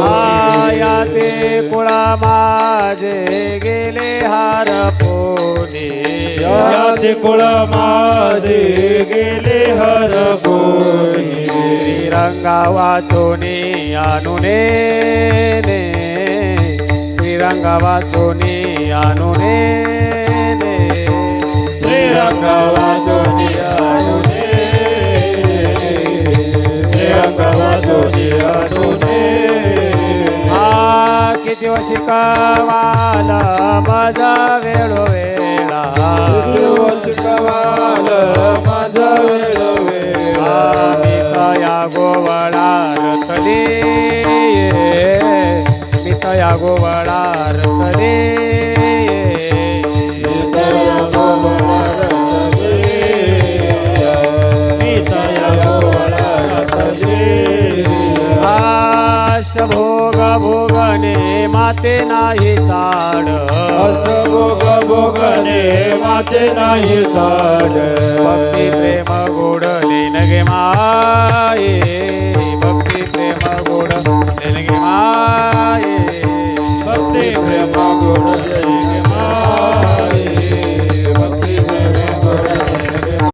आया ते कुळा माझे गेले हार पोने. यात कुळ माझे गेले हर कोणी श्रीरंगा वाचोनी आणुने ने. श्रीरंगा वाचोनी आणुने ने. श्रीरंगावा दुनिया श्रीरंगावा दुनिया हा किती शिकवाला माझा वेळो वेळा. कवाल माझा वेळ वेळा. मी तया गोवळा रतले मी तया गोवळा रतले अष्टभोग भोगणे माते नाही चाड अष्टभोग भोगणे माते नाही साड भक्ती प्रेम गोडले नगे मा